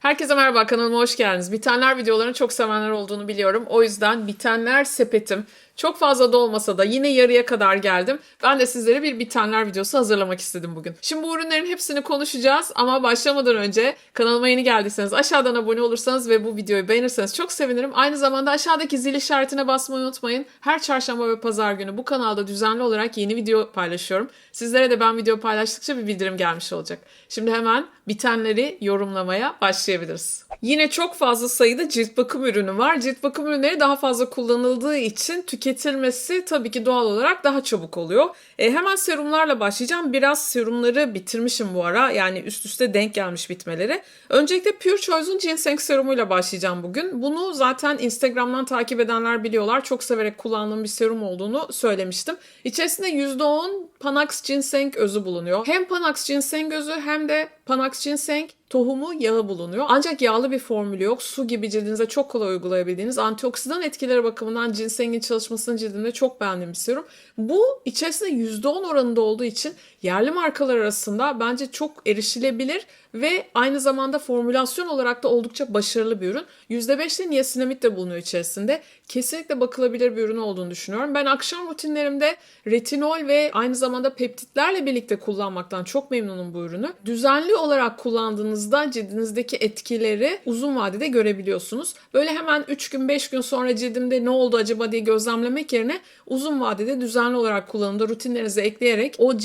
Herkese merhaba kanalıma hoş geldiniz. Bitenler videolarını çok sevenler olduğunu biliyorum. O yüzden bitenler sepetim çok fazla da olmasa da yine yarıya kadar geldim. Ben de sizlere bir bitenler videosu hazırlamak istedim bugün. Şimdi bu ürünlerin hepsini konuşacağız ama başlamadan önce kanalıma yeni geldiyseniz aşağıdan abone olursanız ve bu videoyu beğenirseniz çok sevinirim. Aynı zamanda aşağıdaki zil işaretine basmayı unutmayın. Her çarşamba ve pazar günü bu kanalda düzenli olarak yeni video paylaşıyorum. Sizlere de ben video paylaştıkça bir bildirim gelmiş olacak. Şimdi hemen bitenleri yorumlamaya başlayabiliriz. Yine çok fazla sayıda cilt bakım ürünü var. Cilt bakım ürünleri daha fazla kullanıldığı için tüketilmesi tabii ki doğal olarak daha çabuk oluyor. E, hemen serumlarla başlayacağım. Biraz serumları bitirmişim bu ara. Yani üst üste denk gelmiş bitmeleri. Öncelikle Pure Choice'un ginseng serumuyla başlayacağım bugün. Bunu zaten Instagram'dan takip edenler biliyorlar. Çok severek kullandığım bir serum olduğunu söylemiştim. İçerisinde %10 Panax ginseng özü bulunuyor. Hem Panax ginseng özü hem de Panax ginseng tohumu yağı bulunuyor. Ancak yağlı bir formülü yok. Su gibi cildinize çok kolay uygulayabildiğiniz antioksidan etkileri bakımından ginsengin çalışmasını cildimde çok beğendiğim bir. Bu içerisinde %10 oranında olduğu için yerli markalar arasında bence çok erişilebilir ve aynı zamanda formülasyon olarak da oldukça başarılı bir ürün. %5 de niasinamid de bulunuyor içerisinde. Kesinlikle bakılabilir bir ürün olduğunu düşünüyorum. Ben akşam rutinlerimde retinol ve aynı zamanda peptitlerle birlikte kullanmaktan çok memnunum bu ürünü. Düzenli olarak kullandığınızda cildinizdeki etkileri uzun vadede görebiliyorsunuz. Böyle hemen 3 gün 5 gün sonra cildimde ne oldu acaba diye gözlemlemek yerine uzun vadede düzenli olarak kullanımda rutinlerinize ekleyerek o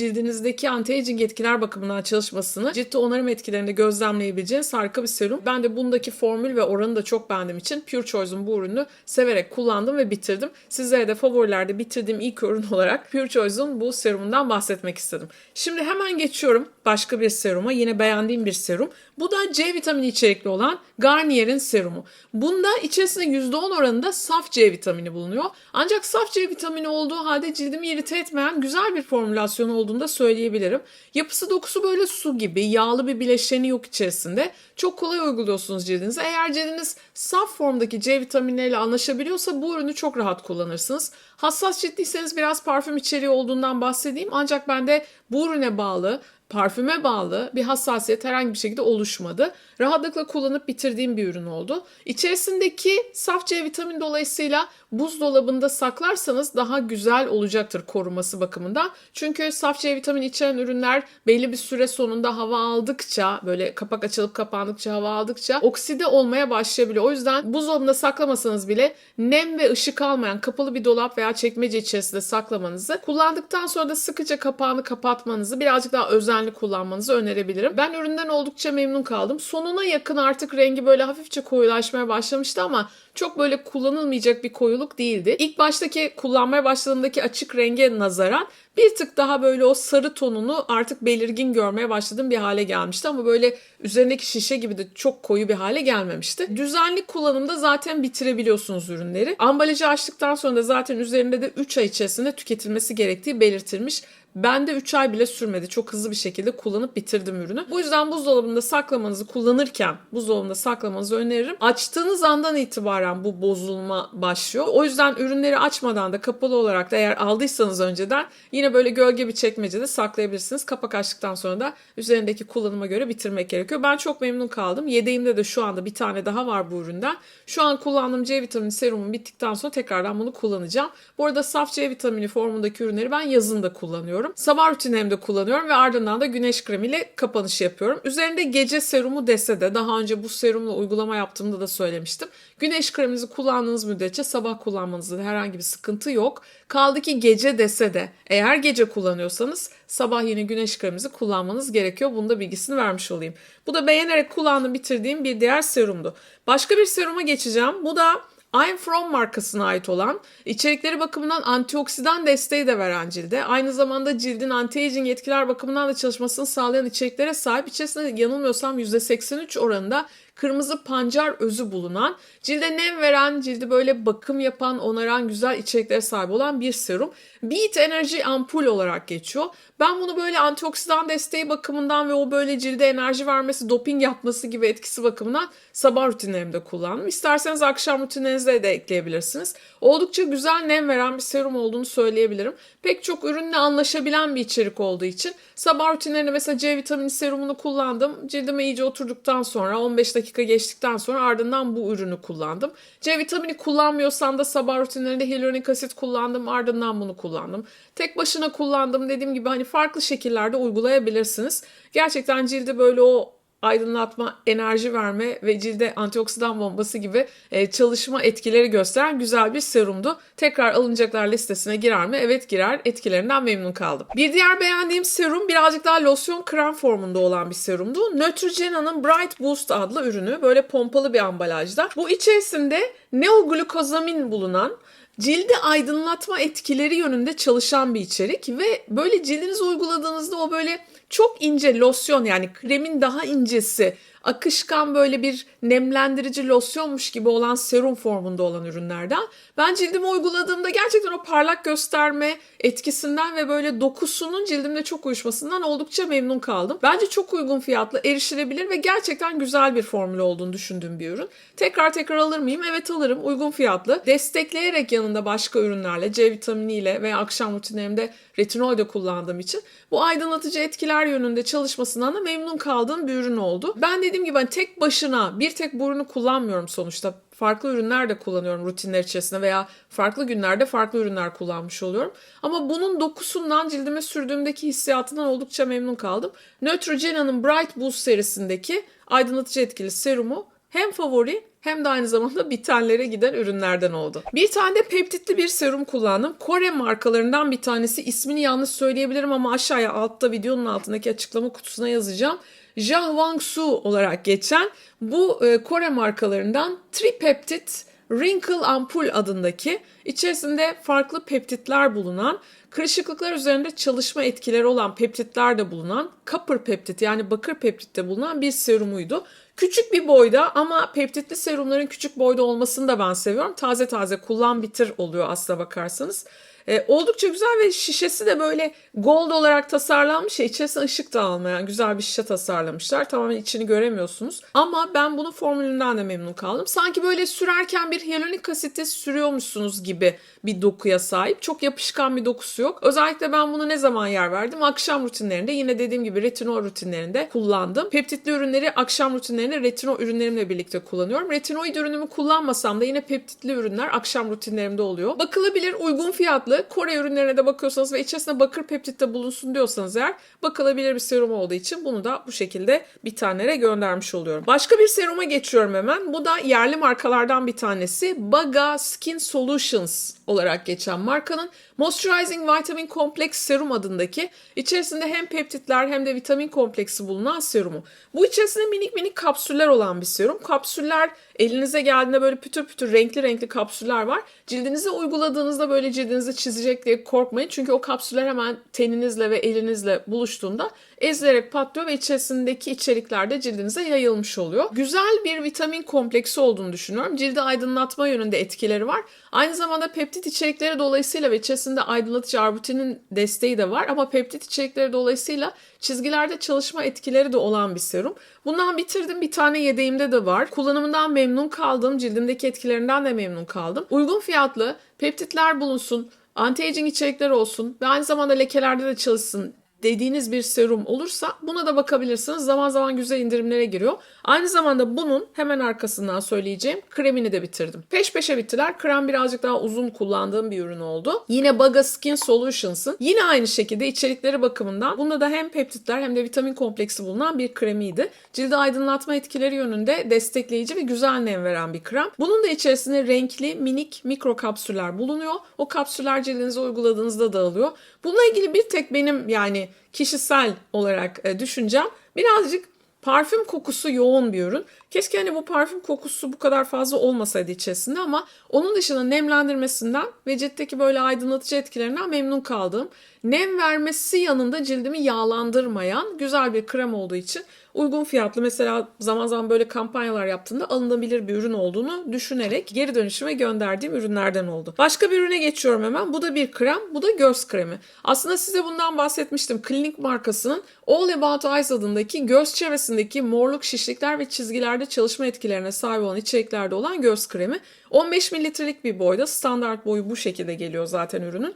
cildinizdeki anti-aging etkiler bakımından çalışmasını ciltte onarım etkilerinde gözlemleyebileceğiniz harika bir serum. Ben de bundaki formül ve oranı da çok beğendiğim için Pure Choice'un bu ürünü severek kullandım ve bitirdim. Sizlere de favorilerde bitirdiğim ilk ürün olarak Pure Choice'un bu serumundan bahsetmek istedim. Şimdi hemen geçiyorum başka bir seruma. Yine beğendiğim bir serum. Bu da C vitamini içerikli olan Garnier'in serumu. Bunda içerisinde %10 oranında saf C vitamini bulunuyor. Ancak saf C vitamini olduğu halde cildimi irite etmeyen güzel bir formülasyon olduğunu da söyleyebilirim. Yapısı dokusu böyle su gibi yağlı bir bileşeni yok içerisinde. Çok kolay uyguluyorsunuz cildinize. Eğer cildiniz saf formdaki C vitaminleriyle anlaşabiliyorsa bu ürünü çok rahat kullanırsınız. Hassas ciltliyseniz biraz parfüm içeriği olduğundan bahsedeyim. Ancak bende bu ürüne bağlı parfüme bağlı bir hassasiyet herhangi bir şekilde oluşmadı. Rahatlıkla kullanıp bitirdiğim bir ürün oldu. İçerisindeki saf C vitamini dolayısıyla buzdolabında saklarsanız daha güzel olacaktır koruması bakımından. Çünkü saf C vitamini içeren ürünler belli bir süre sonunda hava aldıkça böyle kapak açılıp kapandıkça hava aldıkça okside olmaya başlayabiliyor. O yüzden buzdolabında saklamasanız bile nem ve ışık almayan kapalı bir dolap veya çekmece içerisinde saklamanızı kullandıktan sonra da sıkıca kapağını kapatmanızı birazcık daha özenli kullanmanızı önerebilirim. Ben üründen oldukça memnun kaldım. Sonuna yakın artık rengi böyle hafifçe koyulaşmaya başlamıştı ama çok böyle kullanılmayacak bir koyuluk değildi. İlk baştaki kullanmaya başladığımdaki açık renge nazaran bir tık daha böyle o sarı tonunu artık belirgin görmeye başladığım bir hale gelmişti ama böyle üzerindeki şişe gibi de çok koyu bir hale gelmemişti. Düzenli kullanımda zaten bitirebiliyorsunuz ürünleri. Ambalajı açtıktan sonra da zaten üzerinde de 3 ay içerisinde tüketilmesi gerektiği belirtilmiş. Ben de 3 ay bile sürmedi. Çok hızlı bir şekilde kullanıp bitirdim ürünü. Bu yüzden buzdolabında saklamanızı kullanırken buzdolabında saklamanızı öneririm. Açtığınız andan itibaren bu bozulma başlıyor. O yüzden ürünleri açmadan da kapalı olarak da eğer aldıysanız önceden yine böyle gölge bir çekmecede saklayabilirsiniz. Kapak açtıktan sonra da üzerindeki kullanıma göre bitirmek gerekiyor. Ben çok memnun kaldım. Yedeğimde de şu anda bir tane daha var bu üründen. Şu an kullandığım C vitamini serumum bittikten sonra tekrardan bunu kullanacağım. Bu arada saf C vitamini formundaki ürünleri ben yazın da kullanıyorum. Sabah rutinlerimde kullanıyorum ve ardından da güneş kremiyle kapanış yapıyorum. Üzerinde gece serumu dese de daha önce bu serumla uygulama yaptığımda da söylemiştim. Güneş kreminizi kullandığınız müddetçe sabah kullanmanızda herhangi bir sıkıntı yok. Kaldı ki gece dese de eğer gece kullanıyorsanız sabah yine güneş kreminizi kullanmanız gerekiyor. Bunu da bilgisini vermiş olayım. Bu da beğenerek kullandığım bitirdiğim bir diğer serumdu. Başka bir seruma geçeceğim. Bu da I'm From markasına ait olan içerikleri bakımından antioksidan desteği de veren cilde. Aynı zamanda cildin anti-aging etkiler bakımından da çalışmasını sağlayan içeriklere sahip. İçerisinde yanılmıyorsam %83 oranında kırmızı pancar özü bulunan, cilde nem veren, cildi böyle bakım yapan, onaran güzel içeriklere sahip olan bir serum. Beat Energy ampul olarak geçiyor. Ben bunu böyle antioksidan desteği bakımından ve o böyle cilde enerji vermesi, doping yapması gibi etkisi bakımından sabah rutinlerimde kullandım. İsterseniz akşam rutinlerinize de ekleyebilirsiniz. Oldukça güzel nem veren bir serum olduğunu söyleyebilirim. Pek çok ürünle anlaşabilen bir içerik olduğu için sabah rutinlerinde mesela C vitamini serumunu kullandım. Cildime iyice oturduktan sonra 15 dakika geçtikten sonra ardından bu ürünü kullandım. C vitamini kullanmıyorsam da sabah rutinlerinde hyaluronik asit kullandım ardından bunu kullandım. Tek başına kullandım dediğim gibi hani farklı şekillerde uygulayabilirsiniz. Gerçekten cilde böyle o aydınlatma, enerji verme ve cilde antioksidan bombası gibi e, çalışma etkileri gösteren güzel bir serumdu. Tekrar alınacaklar listesine girer mi? Evet girer. Etkilerinden memnun kaldım. Bir diğer beğendiğim serum birazcık daha losyon krem formunda olan bir serumdu. Neutrogena'nın Bright Boost adlı ürünü. Böyle pompalı bir ambalajda. Bu içerisinde neoglukozamin bulunan cildi aydınlatma etkileri yönünde çalışan bir içerik ve böyle cildinize uyguladığınızda o böyle çok ince losyon yani kremin daha incesi akışkan böyle bir nemlendirici losyonmuş gibi olan serum formunda olan ürünlerden. Ben cildime uyguladığımda gerçekten o parlak gösterme etkisinden ve böyle dokusunun cildimde çok uyuşmasından oldukça memnun kaldım. Bence çok uygun fiyatlı, erişilebilir ve gerçekten güzel bir formül olduğunu düşündüğüm bir ürün. Tekrar tekrar alır mıyım? Evet alırım. Uygun fiyatlı. Destekleyerek yanında başka ürünlerle, C vitaminiyle veya akşam rutinlerimde retinol de kullandığım için bu aydınlatıcı etkiler yönünde çalışmasından da memnun kaldığım bir ürün oldu. Ben dediğim gibi hani tek başına bir tek bu ürünü kullanmıyorum sonuçta. Farklı ürünler de kullanıyorum rutinler içerisinde veya farklı günlerde farklı ürünler kullanmış oluyorum. Ama bunun dokusundan cildime sürdüğümdeki hissiyatından oldukça memnun kaldım. Neutrogena'nın Bright Boost serisindeki aydınlatıcı etkili serumu hem favori hem de aynı zamanda bitenlere giden ürünlerden oldu. Bir tane de peptitli bir serum kullandım. Kore markalarından bir tanesi. İsmini yanlış söyleyebilirim ama aşağıya altta videonun altındaki açıklama kutusuna yazacağım. Jahwangsu olarak geçen bu e, Kore markalarından Tripeptit Wrinkle Ampul adındaki içerisinde farklı peptitler bulunan kırışıklıklar üzerinde çalışma etkileri olan peptitler de bulunan copper peptit yani bakır peptitte bulunan bir serumuydu. Küçük bir boyda ama peptitli serumların küçük boyda olmasını da ben seviyorum. Taze taze kullan bitir oluyor aslına bakarsanız. E, oldukça güzel ve şişesi de böyle gold olarak tasarlanmış ya ışık da almayan güzel bir şişe tasarlamışlar. Tamamen içini göremiyorsunuz. Ama ben bunun formülünden de memnun kaldım. Sanki böyle sürerken bir hyaluronik asiti sürüyormuşsunuz gibi bir dokuya sahip. Çok yapışkan bir dokusu yok. Özellikle ben bunu ne zaman yer verdim? Akşam rutinlerinde yine dediğim gibi retinol rutinlerinde kullandım. Peptitli ürünleri akşam rutinlerinde retinol ürünlerimle birlikte kullanıyorum. Retinoid ürünümü kullanmasam da yine peptitli ürünler akşam rutinlerimde oluyor. Bakılabilir uygun fiyatlı Kore ürünlerine de bakıyorsanız ve içerisinde bakır peptitte bulunsun diyorsanız eğer bakılabilir bir serum olduğu için bunu da bu şekilde bir tanelere göndermiş oluyorum. Başka bir seruma geçiyorum hemen. Bu da yerli markalardan bir tanesi. Baga Skin Solutions olarak geçen markanın Moisturizing Vitamin Complex Serum adındaki içerisinde hem peptitler hem de vitamin kompleksi bulunan serumu. Bu içerisinde minik minik kapsüller olan bir serum. Kapsüller elinize geldiğinde böyle pütür pütür renkli renkli kapsüller var. Cildinize uyguladığınızda böyle cildinizi çizecek diye korkmayın. Çünkü o kapsüller hemen teninizle ve elinizle buluştuğunda ezilerek patlıyor ve içerisindeki içerikler de cildinize yayılmış oluyor. Güzel bir vitamin kompleksi olduğunu düşünüyorum. Cildi aydınlatma yönünde etkileri var. Aynı zamanda peptit içerikleri dolayısıyla ve içerisinde aydınlatıcı arbutinin desteği de var ama peptit içerikleri dolayısıyla çizgilerde çalışma etkileri de olan bir serum. Bundan bitirdim. Bir tane yedeğimde de var. Kullanımından memnun kaldım. Cildimdeki etkilerinden de memnun kaldım. Uygun fiyatlı peptitler bulunsun anti-aging içerikler olsun ve aynı zamanda lekelerde de çalışsın dediğiniz bir serum olursa buna da bakabilirsiniz. Zaman zaman güzel indirimlere giriyor. Aynı zamanda bunun hemen arkasından söyleyeceğim kremini de bitirdim. Peş peşe bittiler. Krem birazcık daha uzun kullandığım bir ürün oldu. Yine Baga Skin Solutions'ın yine aynı şekilde içerikleri bakımından bunda da hem peptitler hem de vitamin kompleksi bulunan bir kremiydi. Cilde aydınlatma etkileri yönünde destekleyici ve güzel nem veren bir krem. Bunun da içerisinde renkli minik mikro kapsüller bulunuyor. O kapsüller cildinize uyguladığınızda dağılıyor. Bununla ilgili bir tek benim yani kişisel olarak e, düşüncem birazcık parfüm kokusu yoğun bir ürün. Keşke hani bu parfüm kokusu bu kadar fazla olmasaydı içerisinde ama onun dışında nemlendirmesinden ve ciltteki böyle aydınlatıcı etkilerinden memnun kaldım. Nem vermesi yanında cildimi yağlandırmayan güzel bir krem olduğu için uygun fiyatlı mesela zaman zaman böyle kampanyalar yaptığında alınabilir bir ürün olduğunu düşünerek geri dönüşüme gönderdiğim ürünlerden oldu. Başka bir ürüne geçiyorum hemen. Bu da bir krem, bu da göz kremi. Aslında size bundan bahsetmiştim. Klinik markasının All About Eyes adındaki göz çevresindeki morluk, şişlikler ve çizgilerde çalışma etkilerine sahip olan içeriklerde olan göz kremi. 15 mililitrelik bir boyda standart boyu bu şekilde geliyor zaten ürünün.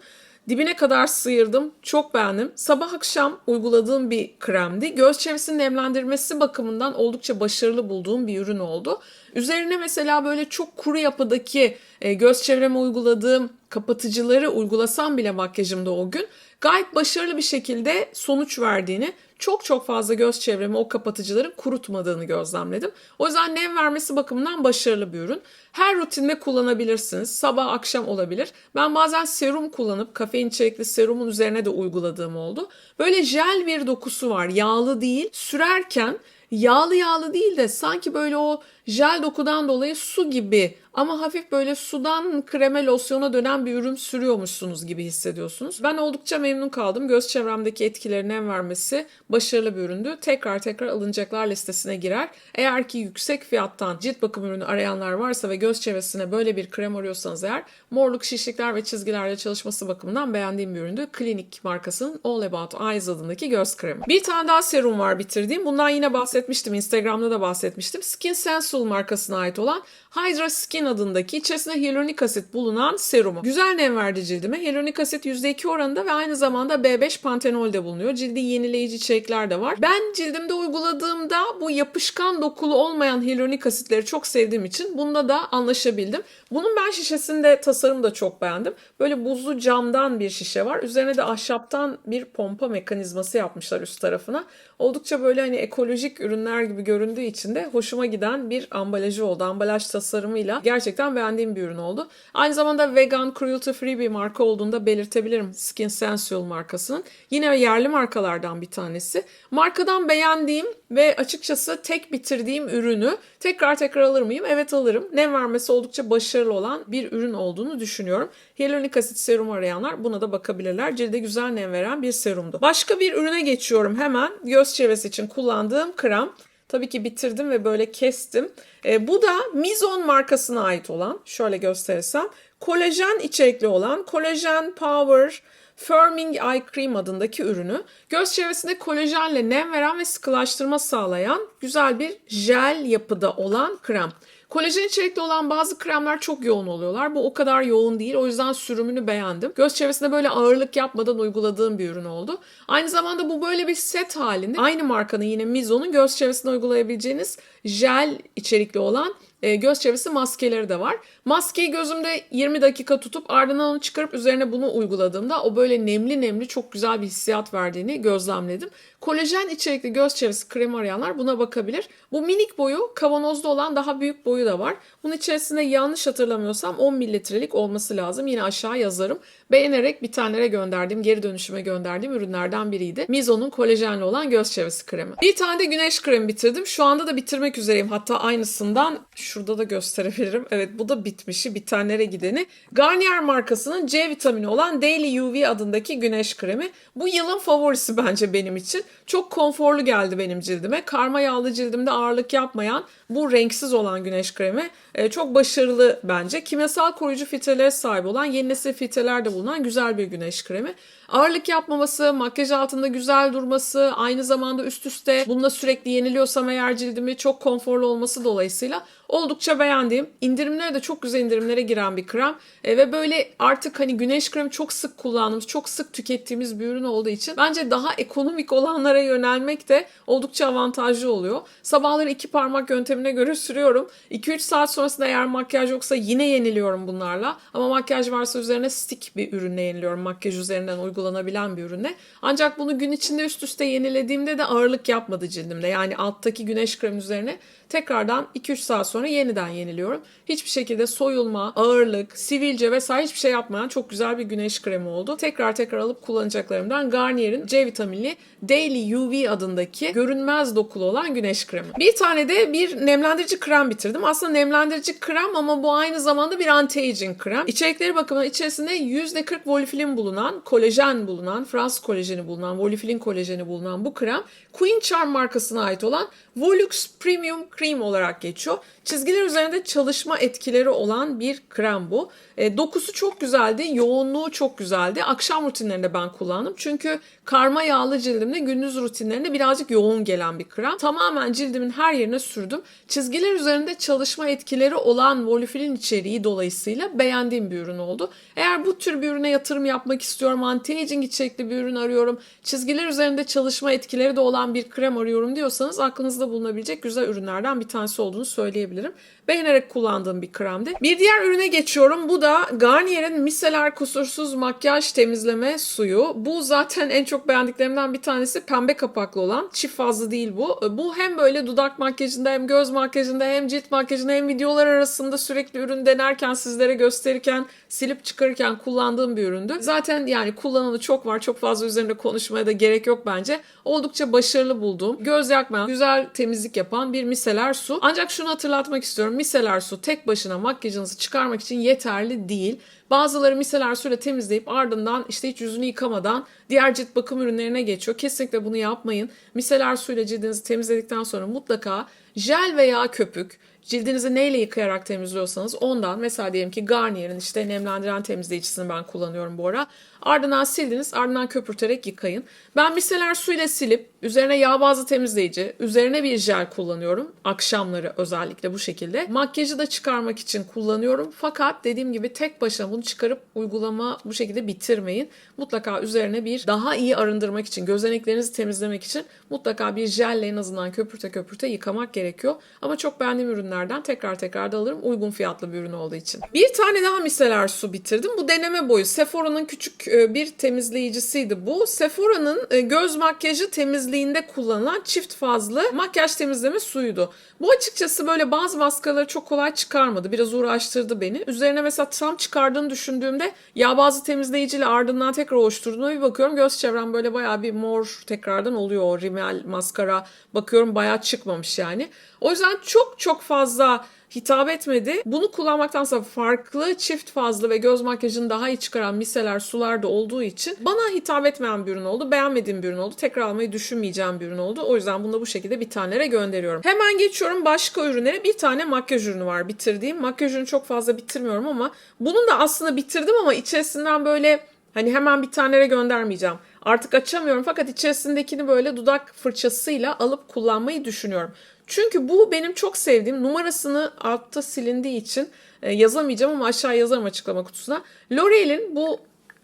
Dibine kadar sıyırdım. Çok beğendim. Sabah akşam uyguladığım bir kremdi. Göz çevresini nemlendirmesi bakımından oldukça başarılı bulduğum bir ürün oldu. Üzerine mesela böyle çok kuru yapıdaki e, göz çevreme uyguladığım kapatıcıları uygulasam bile makyajımda o gün gayet başarılı bir şekilde sonuç verdiğini, çok çok fazla göz çevremi o kapatıcıların kurutmadığını gözlemledim. O yüzden nem vermesi bakımından başarılı bir ürün. Her rutinde kullanabilirsiniz. Sabah akşam olabilir. Ben bazen serum kullanıp kafein içerikli serumun üzerine de uyguladığım oldu. Böyle jel bir dokusu var. Yağlı değil. Sürerken yağlı yağlı değil de sanki böyle o jel dokudan dolayı su gibi ama hafif böyle sudan kreme losyona dönen bir ürün sürüyormuşsunuz gibi hissediyorsunuz. Ben oldukça memnun kaldım. Göz çevremdeki etkilerine en vermesi başarılı bir üründü. Tekrar tekrar alınacaklar listesine girer. Eğer ki yüksek fiyattan cilt bakım ürünü arayanlar varsa ve göz çevresine böyle bir krem arıyorsanız eğer morluk, şişlikler ve çizgilerle çalışması bakımından beğendiğim bir üründü. Klinik markasının All About Eyes adındaki göz kremi. Bir tane daha serum var bitirdiğim. Bundan yine bahsetmiştim. Instagram'da da bahsetmiştim. Skin Sensual markasına ait olan Hydra Skin adındaki içerisinde hyaluronik asit bulunan serumu. Güzel nem verdi cildime. Hyaluronik asit %2 oranında ve aynı zamanda B5 pantenol de bulunuyor. Cildi yenileyici içerikler de var. Ben cildimde uyguladığımda bu yapışkan dokulu olmayan hyaluronik asitleri çok sevdiğim için bunda da anlaşabildim. Bunun ben şişesinde tasarımı da çok beğendim. Böyle buzlu camdan bir şişe var. Üzerine de ahşaptan bir pompa mekanizması yapmışlar üst tarafına. Oldukça böyle hani ekolojik ürünler gibi göründüğü için de hoşuma giden bir ambalajı oldu. Ambalaj tasarımıyla gerçekten beğendiğim bir ürün oldu. Aynı zamanda vegan, cruelty free bir marka olduğunu da belirtebilirim Skin Sensual markasının. Yine yerli markalardan bir tanesi. Markadan beğendiğim ve açıkçası tek bitirdiğim ürünü tekrar tekrar alır mıyım? Evet alırım. Nem vermesi oldukça başarılı olan bir ürün olduğunu düşünüyorum. Hyaluronik asit serum arayanlar buna da bakabilirler. Cilde güzel nem veren bir serumdu. Başka bir ürüne geçiyorum hemen. Göz çevresi için kullandığım krem. Tabii ki bitirdim ve böyle kestim. E, bu da Mizon markasına ait olan, şöyle gösterirsem, kolajen içerikli olan Collagen Power Firming Eye Cream adındaki ürünü. Göz çevresinde kolajenle nem veren ve sıkılaştırma sağlayan güzel bir jel yapıda olan krem. Kolajen içerikli olan bazı kremler çok yoğun oluyorlar. Bu o kadar yoğun değil. O yüzden sürümünü beğendim. Göz çevresinde böyle ağırlık yapmadan uyguladığım bir ürün oldu. Aynı zamanda bu böyle bir set halinde. Aynı markanın yine Mizo'nun göz çevresine uygulayabileceğiniz jel içerikli olan e, göz çevresi maskeleri de var. Maskeyi gözümde 20 dakika tutup ardından onu çıkarıp üzerine bunu uyguladığımda o böyle nemli nemli çok güzel bir hissiyat verdiğini gözlemledim. Kolajen içerikli göz çevresi kremi arayanlar buna bakabilir. Bu minik boyu kavanozda olan daha büyük boyu da var. Bunun içerisinde yanlış hatırlamıyorsam 10 mililitrelik olması lazım. Yine aşağı yazarım. Beğenerek bir tanelere gönderdiğim, geri dönüşüme gönderdiğim ürünlerden biriydi. Mizo'nun kolajenli olan göz çevresi kremi. Bir tane de güneş kremi bitirdim. Şu anda da bitirmek üzereyim. Hatta aynısından şurada da gösterebilirim. Evet bu da bitmişi, bitenlere gideni. Garnier markasının C vitamini olan Daily UV adındaki güneş kremi. Bu yılın favorisi bence benim için. Çok konforlu geldi benim cildime. Karma yağlı cildimde ağırlık yapmayan bu renksiz olan güneş kremi e, çok başarılı bence. Kimyasal koruyucu filtrelere sahip olan yeni nesil filtreler de bulunan güzel bir güneş kremi. Ağırlık yapmaması, makyaj altında güzel durması, aynı zamanda üst üste bununla sürekli yeniliyorsam eğer cildimi çok konforlu olması dolayısıyla oldukça beğendiğim, indirimlere de çok güzel indirimlere giren bir krem e, ve böyle artık hani güneş kremi çok sık kullandığımız, çok sık tükettiğimiz bir ürün olduğu için bence daha ekonomik olanlara yönelmek de oldukça avantajlı oluyor. Sabahları iki parmak yöntemine göre sürüyorum. 2-3 saat sonrasında eğer makyaj yoksa yine yeniliyorum bunlarla. Ama makyaj varsa üzerine stick bir ürünle yeniliyorum. Makyaj üzerinden uygulanabilen bir ürünle. Ancak bunu gün içinde üst üste yenilediğimde de ağırlık yapmadı cildimde. Yani alttaki güneş kremi üzerine tekrardan 2-3 saat sonra yeniden yeniliyorum. Hiçbir şekilde soyulma, ağırlık, sivilce vesaire hiçbir şey yapmayan çok güzel bir güneş kremi oldu. Tekrar tekrar alıp kullanacaklarımdan Garnier'in C vitaminli Daily UV adındaki görünmez dokulu olan güneş kremi. Bir tane de bir nemlendirici krem bitirdim. Aslında nemlendirici krem ama bu aynı zamanda bir anti-aging krem. İçerikleri bakımından içerisinde %40 volifilin bulunan, kolajen bulunan, Fransız kolajeni bulunan, volifilin kolajeni bulunan bu krem Queen Charm markasına ait olan Volux Premium Cream olarak geçiyor. Çizgiler üzerinde çalışma etkileri olan bir krem bu. E, dokusu çok güzeldi, yoğunluğu çok güzeldi. Akşam rutinlerinde ben kullandım. Çünkü karma yağlı cildimde gündüz rutinlerinde birazcık yoğun gelen bir krem. Tamamen cildimin her yerine sürdüm. Çizgiler üzerinde çalışma etkileri olan volifilin içeriği dolayısıyla beğendiğim bir ürün oldu. Eğer bu tür bir ürüne yatırım yapmak istiyorum, anti-aging içerikli bir ürün arıyorum, çizgiler üzerinde çalışma etkileri de olan bir krem arıyorum diyorsanız aklınızda bulunabilecek güzel ürünlerden bir tanesi olduğunu söyleyebilirim. Beğenerek kullandığım bir kremdi. Bir diğer ürüne geçiyorum. Bu da Garnier'in miseler kusursuz makyaj temizleme suyu. Bu zaten en çok beğendiklerimden bir tanesi pembe kapaklı olan. Çift fazlı değil bu. Bu hem böyle dudak makyajında hem göz makyajında hem cilt makyajında hem videolar arasında sürekli ürün denerken sizlere gösterirken silip çıkarırken kullandığım bir üründü. Zaten yani kullananı çok var. Çok fazla üzerinde konuşmaya da gerek yok bence. Oldukça başarılı bulduğum, göz yakmayan, güzel temizlik yapan bir miseler su. Ancak şunu hatırlatmak istiyorum. Miseler su tek başına makyajınızı çıkarmak için yeterli değil. Bazıları miseler suyla temizleyip ardından işte hiç yüzünü yıkamadan diğer cilt bakım ürünlerine geçiyor. Kesinlikle bunu yapmayın. Miseler suyla cildinizi temizledikten sonra mutlaka jel veya köpük cildinizi neyle yıkayarak temizliyorsanız ondan mesela diyelim ki Garnier'in işte nemlendiren temizleyicisini ben kullanıyorum bu ara. Ardından sildiniz ardından köpürterek yıkayın. Ben miseler suyla silip üzerine yağ bazlı temizleyici, üzerine bir jel kullanıyorum. Akşamları özellikle bu şekilde. Makyajı da çıkarmak için kullanıyorum. Fakat dediğim gibi tek başına bunu çıkarıp uygulama bu şekilde bitirmeyin. Mutlaka üzerine bir daha iyi arındırmak için, gözeneklerinizi temizlemek için mutlaka bir jelle en azından köpürte köpürte yıkamak gerekiyor. Ama çok beğendiğim ürünlerden tekrar tekrar da alırım. Uygun fiyatlı bir ürün olduğu için. Bir tane daha miseler su bitirdim. Bu deneme boyu. Sephora'nın küçük bir temizleyicisiydi bu. Sephora'nın e, göz makyajı temizliğinde kullanılan çift fazlı makyaj temizleme suyuydu. Bu açıkçası böyle bazı maskaraları çok kolay çıkarmadı. Biraz uğraştırdı beni. Üzerine mesela tam çıkardığını düşündüğümde yağ bazlı temizleyiciyle ardından tekrar oluşturduğuna bir bakıyorum. Göz çevrem böyle bayağı bir mor tekrardan oluyor o rimel maskara. Bakıyorum bayağı çıkmamış yani. O yüzden çok çok fazla hitap etmedi. Bunu kullanmaktansa farklı çift fazlı ve göz makyajını daha iyi çıkaran miseler sular da olduğu için bana hitap etmeyen bir ürün oldu. Beğenmediğim bir ürün oldu. Tekrar almayı düşünmeyeceğim bir ürün oldu. O yüzden bunu da bu şekilde bir tanelere gönderiyorum. Hemen geçiyorum başka ürünlere. Bir tane makyaj ürünü var bitirdiğim. Makyaj ürünü çok fazla bitirmiyorum ama bunun da aslında bitirdim ama içerisinden böyle hani hemen bir tanelere göndermeyeceğim. Artık açamıyorum fakat içerisindekini böyle dudak fırçasıyla alıp kullanmayı düşünüyorum. Çünkü bu benim çok sevdiğim numarasını altta silindiği için e, yazamayacağım ama aşağı yazarım açıklama kutusuna. L'Oreal'in bu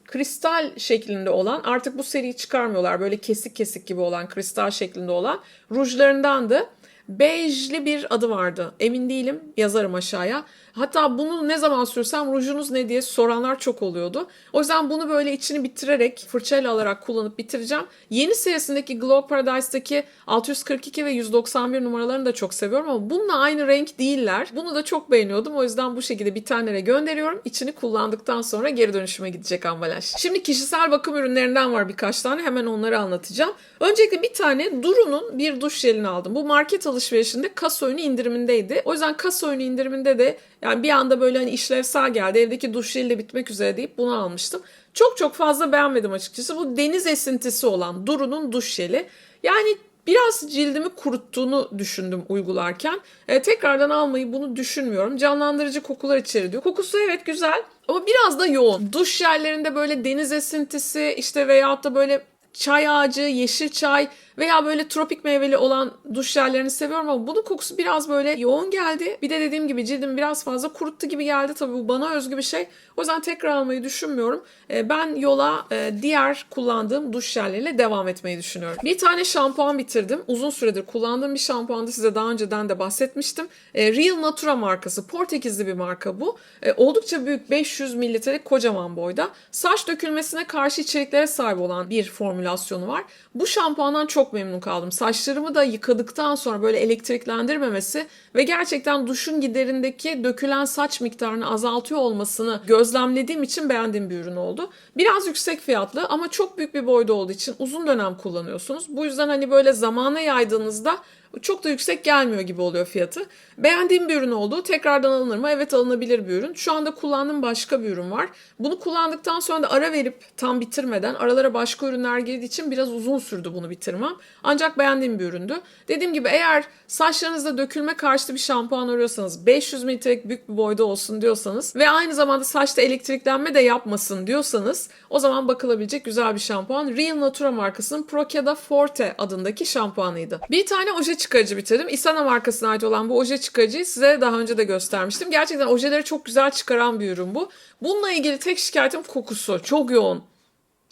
kristal şeklinde olan artık bu seriyi çıkarmıyorlar. Böyle kesik kesik gibi olan kristal şeklinde olan rujlarındandı. Bejli bir adı vardı. Emin değilim. Yazarım aşağıya. Hatta bunu ne zaman sürsem rujunuz ne diye soranlar çok oluyordu. O yüzden bunu böyle içini bitirerek fırçayla alarak kullanıp bitireceğim. Yeni serisindeki Glow Paradise'daki 642 ve 191 numaralarını da çok seviyorum ama bununla aynı renk değiller. Bunu da çok beğeniyordum. O yüzden bu şekilde bir tanelere gönderiyorum. İçini kullandıktan sonra geri dönüşüme gidecek ambalaj. Şimdi kişisel bakım ürünlerinden var birkaç tane. Hemen onları anlatacağım. Öncelikle bir tane Duru'nun bir duş jelini aldım. Bu market alışverişinde kas oyunu indirimindeydi. O yüzden kas oyunu indiriminde de yani bir anda böyle hani işlevsel geldi. Evdeki duş jeli bitmek üzere deyip bunu almıştım. Çok çok fazla beğenmedim açıkçası. Bu deniz esintisi olan Duru'nun duş jeli. Yani biraz cildimi kuruttuğunu düşündüm uygularken. E, tekrardan almayı bunu düşünmüyorum. Canlandırıcı kokular içeriyor. Kokusu evet güzel ama biraz da yoğun. Duş jellerinde böyle deniz esintisi işte veyahut da böyle çay ağacı, yeşil çay veya böyle tropik meyveli olan duş jellerini seviyorum ama bunun kokusu biraz böyle yoğun geldi. Bir de dediğim gibi cildim biraz fazla kuruttu gibi geldi. Tabii bu bana özgü bir şey. O yüzden tekrar almayı düşünmüyorum. E, ben yola e, diğer kullandığım duş jelleriyle devam etmeyi düşünüyorum. Bir tane şampuan bitirdim. Uzun süredir kullandığım bir şampuandı. Size daha önceden de bahsetmiştim. E, Real Natura markası. Portekizli bir marka bu. Oldukça büyük 500 mililitrelik kocaman boyda. Saç dökülmesine karşı içeriklere sahip olan bir formülasyonu var. Bu şampuandan çok çok memnun kaldım. Saçlarımı da yıkadıktan sonra böyle elektriklendirmemesi ve gerçekten duşun giderindeki dökülen saç miktarını azaltıyor olmasını gözlemlediğim için beğendiğim bir ürün oldu. Biraz yüksek fiyatlı ama çok büyük bir boyda olduğu için uzun dönem kullanıyorsunuz. Bu yüzden hani böyle zamana yaydığınızda çok da yüksek gelmiyor gibi oluyor fiyatı. Beğendiğim bir ürün oldu. Tekrardan alınır mı? Evet alınabilir bir ürün. Şu anda kullandığım başka bir ürün var. Bunu kullandıktan sonra da ara verip tam bitirmeden aralara başka ürünler girdiği için biraz uzun sürdü bunu bitirmem. Ancak beğendiğim bir üründü. Dediğim gibi eğer saçlarınızda dökülme karşıtı bir şampuan arıyorsanız 500 mililitrelik büyük bir boyda olsun diyorsanız ve aynı zamanda saçta elektriklenme de yapmasın diyorsanız o zaman bakılabilecek güzel bir şampuan. Real Natura markasının Procada Forte adındaki şampuanıydı. Bir tane oje çıkarıcı bitirdim. Isana markasına ait olan bu oje çıkarıcıyı size daha önce de göstermiştim. Gerçekten ojeleri çok güzel çıkaran bir ürün bu. Bununla ilgili tek şikayetim kokusu. Çok yoğun.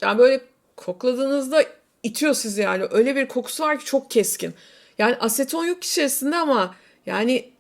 Yani böyle kokladığınızda itiyor sizi yani. Öyle bir kokusu var ki çok keskin. Yani aseton yok içerisinde ama yani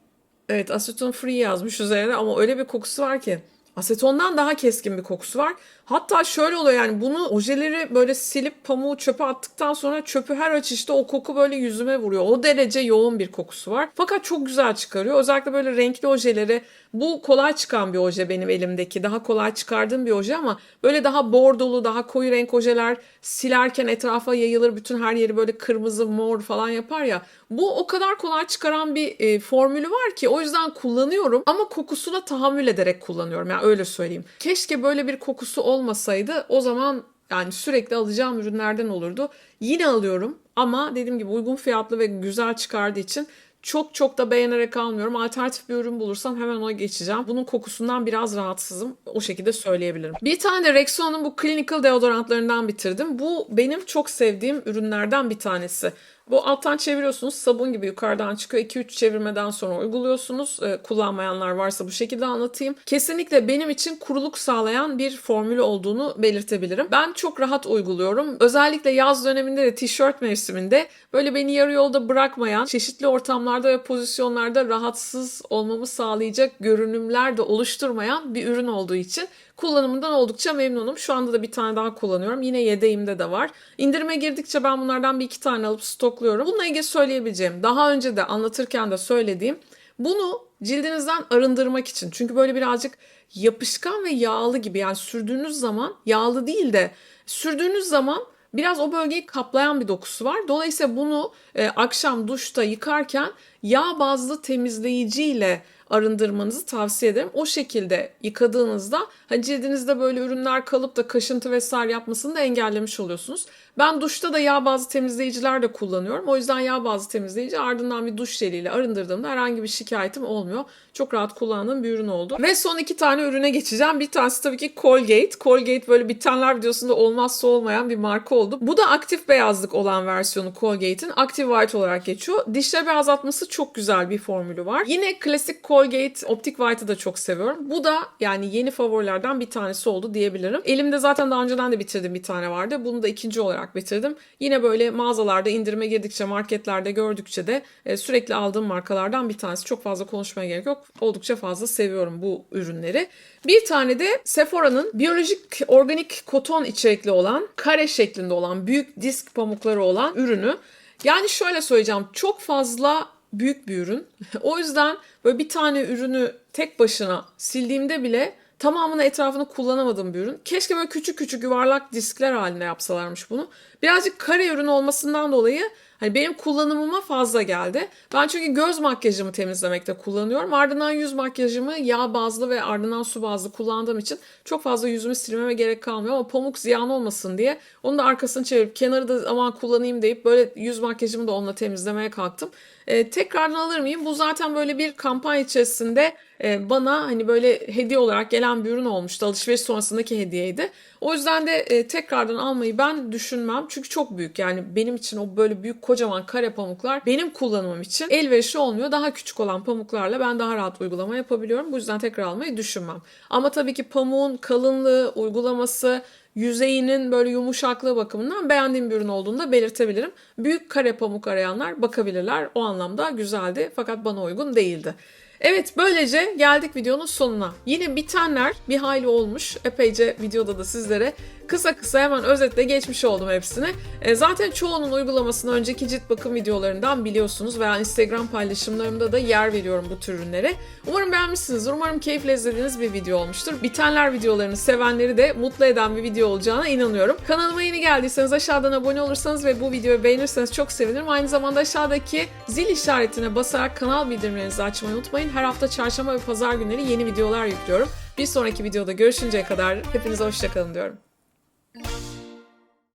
evet aseton free yazmış üzerine ama öyle bir kokusu var ki. Asetondan daha keskin bir kokusu var. Hatta şöyle oluyor yani bunu ojeleri böyle silip pamuğu çöpe attıktan sonra çöpü her açışta o koku böyle yüzüme vuruyor. O derece yoğun bir kokusu var. Fakat çok güzel çıkarıyor. Özellikle böyle renkli ojeleri bu kolay çıkan bir oje benim elimdeki. Daha kolay çıkardığım bir oje ama böyle daha bordolu, daha koyu renk ojeler silerken etrafa yayılır. Bütün her yeri böyle kırmızı, mor falan yapar ya. Bu o kadar kolay çıkaran bir e, formülü var ki o yüzden kullanıyorum ama kokusuna tahammül ederek kullanıyorum. Yani öyle söyleyeyim. Keşke böyle bir kokusu olmasaydı o zaman yani sürekli alacağım ürünlerden olurdu. Yine alıyorum ama dediğim gibi uygun fiyatlı ve güzel çıkardığı için çok çok da beğenerek almıyorum. Alternatif bir ürün bulursam hemen ona geçeceğim. Bunun kokusundan biraz rahatsızım. O şekilde söyleyebilirim. Bir tane de Rexona'nın bu clinical deodorantlarından bitirdim. Bu benim çok sevdiğim ürünlerden bir tanesi. Bu alttan çeviriyorsunuz sabun gibi yukarıdan çıkıyor. 2-3 çevirmeden sonra uyguluyorsunuz. Ee, kullanmayanlar varsa bu şekilde anlatayım. Kesinlikle benim için kuruluk sağlayan bir formülü olduğunu belirtebilirim. Ben çok rahat uyguluyorum. Özellikle yaz döneminde de tişört mevsiminde böyle beni yarı yolda bırakmayan, çeşitli ortamlarda ve pozisyonlarda rahatsız olmamı sağlayacak görünümler de oluşturmayan bir ürün olduğu için kullanımından oldukça memnunum. Şu anda da bir tane daha kullanıyorum. Yine yedeğimde de var. İndirime girdikçe ben bunlardan bir iki tane alıp stokluyorum. Bununla ilgili söyleyebileceğim, daha önce de anlatırken de söylediğim bunu cildinizden arındırmak için. Çünkü böyle birazcık yapışkan ve yağlı gibi yani sürdüğünüz zaman yağlı değil de sürdüğünüz zaman biraz o bölgeyi kaplayan bir dokusu var. Dolayısıyla bunu e, akşam duşta yıkarken yağ bazlı temizleyiciyle arındırmanızı tavsiye ederim. O şekilde yıkadığınızda hani cildinizde böyle ürünler kalıp da kaşıntı vesaire yapmasını da engellemiş oluyorsunuz. Ben duşta da yağ bazlı temizleyiciler de kullanıyorum. O yüzden yağ bazlı temizleyici ardından bir duş jeliyle arındırdığımda herhangi bir şikayetim olmuyor. Çok rahat kullandığım bir ürün oldu. Ve son iki tane ürüne geçeceğim. Bir tanesi tabii ki Colgate. Colgate böyle bitenler videosunda olmazsa olmayan bir marka oldu. Bu da aktif beyazlık olan versiyonu Colgate'in. Active White olarak geçiyor. Dişler beyazlatması çok güzel bir formülü var. Yine klasik Colgate Optic White'ı da çok seviyorum. Bu da yani yeni favorilerden bir tanesi oldu diyebilirim. Elimde zaten daha önceden de bitirdiğim bir tane vardı. Bunu da ikinci olarak bitirdim. Yine böyle mağazalarda indirime girdikçe, marketlerde gördükçe de e, sürekli aldığım markalardan bir tanesi. Çok fazla konuşmaya gerek yok. Oldukça fazla seviyorum bu ürünleri. Bir tane de Sephora'nın biyolojik organik koton içerikli olan, kare şeklinde olan, büyük disk pamukları olan ürünü. Yani şöyle söyleyeceğim. Çok fazla büyük bir ürün. o yüzden böyle bir tane ürünü tek başına sildiğimde bile tamamını etrafını kullanamadığım bir ürün. Keşke böyle küçük küçük yuvarlak diskler halinde yapsalarmış bunu. Birazcık kare ürün olmasından dolayı hani benim kullanımıma fazla geldi. Ben çünkü göz makyajımı temizlemekte kullanıyorum. Ardından yüz makyajımı yağ bazlı ve ardından su bazlı kullandığım için çok fazla yüzümü silmeme gerek kalmıyor. Ama pamuk ziyan olmasın diye onu da arkasını çevirip kenarı da aman kullanayım deyip böyle yüz makyajımı da onunla temizlemeye kalktım. Ee, tekrardan alır mıyım? Bu zaten böyle bir kampanya içerisinde e, bana hani böyle hediye olarak gelen bir ürün olmuştu. Alışveriş sonrasındaki hediyeydi. O yüzden de e, tekrardan almayı ben düşünmem. Çünkü çok büyük yani benim için o böyle büyük kocaman kare pamuklar benim kullanımım için elverişli olmuyor. Daha küçük olan pamuklarla ben daha rahat uygulama yapabiliyorum. Bu yüzden tekrar almayı düşünmem. Ama tabii ki pamuğun kalınlığı, uygulaması, yüzeyinin böyle yumuşaklığı bakımından beğendiğim bir ürün olduğunu da belirtebilirim. Büyük kare pamuk arayanlar bakabilirler. O anlamda güzeldi fakat bana uygun değildi. Evet böylece geldik videonun sonuna. Yine bitenler bir hayli olmuş. Epeyce videoda da sizlere kısa kısa hemen özetle geçmiş oldum hepsini. E, zaten çoğunun uygulamasını önceki cilt bakım videolarından biliyorsunuz veya Instagram paylaşımlarımda da yer veriyorum bu tür ürünlere. Umarım beğenmişsinizdir. Umarım keyifle izlediğiniz bir video olmuştur. Bitenler videolarını sevenleri de mutlu eden bir video olacağına inanıyorum. Kanalıma yeni geldiyseniz aşağıdan abone olursanız ve bu videoyu beğenirseniz çok sevinirim. Aynı zamanda aşağıdaki zil işaretine basarak kanal bildirimlerinizi açmayı unutmayın. Her hafta çarşamba ve pazar günleri yeni videolar yüklüyorum. Bir sonraki videoda görüşünceye kadar hepinize hoşçakalın diyorum. Thank you.